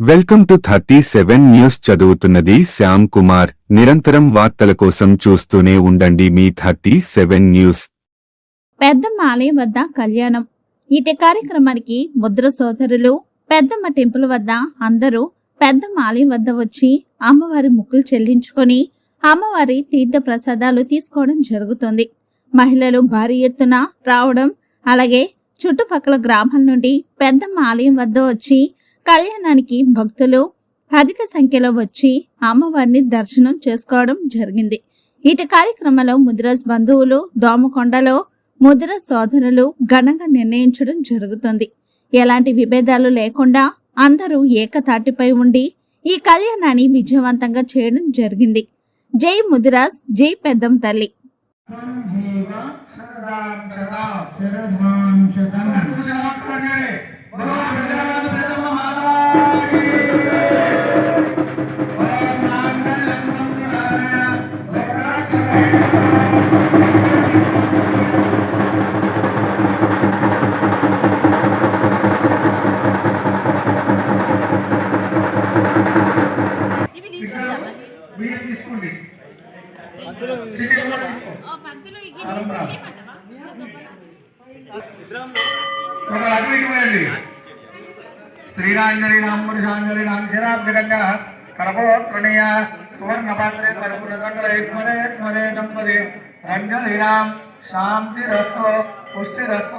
Welcome to thirty seven news చదువుతున్నది శ్యామ్ కుమార్. నిరంతరం వార్తల కోసం చూస్తూనే ఉండండి మీ థర్టీ సెవెన్ న్యూస్. పెద్దమ్మ ఆలయం వద్ద కళ్యాణం. ఇటు కార్యక్రమానికి ముద్ర సోదరులు పెద్దమ్మ టెంపుల్ వద్ద అందరూ పెద్దమ్మ ఆలయం వద్ద వచ్చి అమ్మవారి ముక్కులు చెల్లించుకొని అమ్మవారి తీర్థ ప్రసాదాలు తీసుకోవడం జరుగుతుంది. మహిళలు భారీ ఎత్తున రావడం అలాగే చుట్టుపక్కల గ్రామాల నుండి పెద్దమ్మ ఆలయం వద్ద వచ్చి కళ్యాణానికి భక్తులు అధిక సంఖ్యలో వచ్చి అమ్మవారిని దర్శనం చేసుకోవడం జరిగింది. ఇటు కార్యక్రమంలో ముదిరాజ్ బంధువులు దోమకొండలో ముద్ర సోదరులు ఘనంగా నిర్ణయించడం జరుగుతుంది. ఎలాంటి విభేదాలు లేకుండా అందరూ ఏకతాటిపై ఉండి ఈ కళ్యాణాన్ని విజయవంతంగా చేయడం జరిగింది. జై ముదిరాజ్ జై పెద్దం తల్లి. శ్రీరాంజలి నాంబుషాంజలి నాంక్షరాబ్దగంగా కరపోత్రణీయ సువర్ణ పాత్రే పరిపూర్ణ సంగలే స్మరే స్మరే దంపతి. రంజలీనాం శాంతిరస్తో పుష్టిరస్తో